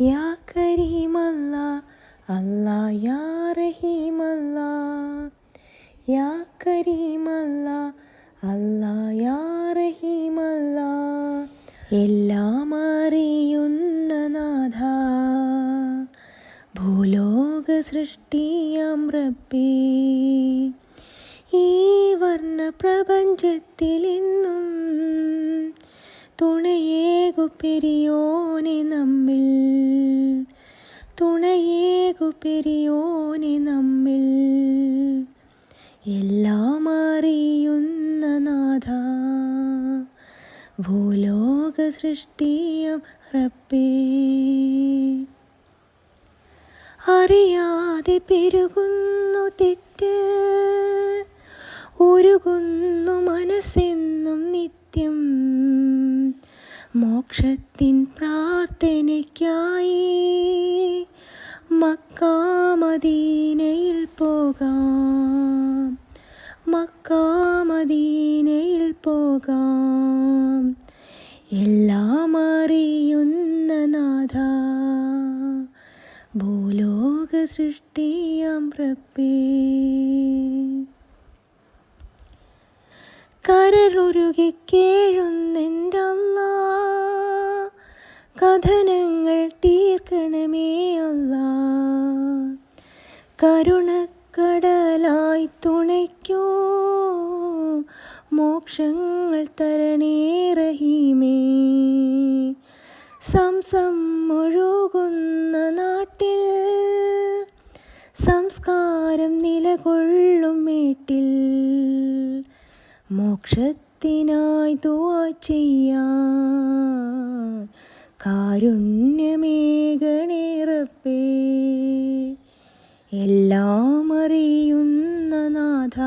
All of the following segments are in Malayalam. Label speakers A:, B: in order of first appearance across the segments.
A: യാ കരീമല്ല അല്ലാ യാ റഹീമല്ല. യാ കരീമല്ല അല്ലാ യാ റഹീമല്ല. എല്ലാം അറിയുന്ന നാഥ ഭൂലോക സൃഷ്ടിയാം റബ്ബേ ഈ വർണ പ്രപഞ്ചത്തിൽ ഇന്നും തുണയേകു പെരിയോനെ നമ്മിൽ. തുണയേകു പെരിയോനെ നമ്മിൽ. എല്ലാം അറിയുന്ന നാഥ. ഭൂലോക സൃഷ്ടിയം റപ്പേ അറിയാതെ പെരുകുന്നു തെറ്റ്. ഉരുകുന്നു മനസ്സെന്നും നിത്യം. മോക്ഷത്തിൻ പ്രാർത്ഥനയ്ക്കായി മക്കാമദീനയിൽ പോകാം. മക്കാമദീനയിൽ പോകാം. എല്ലാം അറിയുന്ന നാഥ. ഭൂലോക സൃഷ്ടിയാം പ്രപ്പേ കരളുരുകി കേഴുന്നെന്റല്ല കഥനങ്ങൾ തീർക്കണമേ അല്ല. കരുണക്കടലായി തുണയ്ക്കോ. മോക്ഷങ്ങൾ തരണേ റഹീമേ. സംസം ഒഴുകുന്ന നാട്ടിൽ സംസ്കാരം നിലകൊള്ളും വീട്ടിൽ. മോക്ഷത്തിനായി ദുവാ ചെയ്യാൻ കാരുണ്യമേകണേറപ്പേ. എല്ലാം അറിയുന്ന നാഥ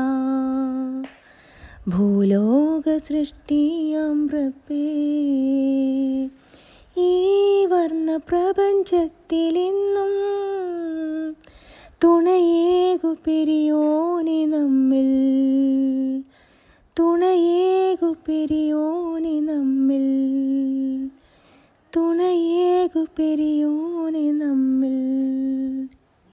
A: ഭൂലോക സൃഷ്ടിയാം റബ്ബേ ഈ വർണ പ്രപഞ്ചത്തിലെന്നും തുണയേകു പെരിയോനെ നമ്മിൽ തുണയേകു പെരിയോനെ നമ്മിൽ. തുണയേകു പെരിയോനെ നമ്മിൽ.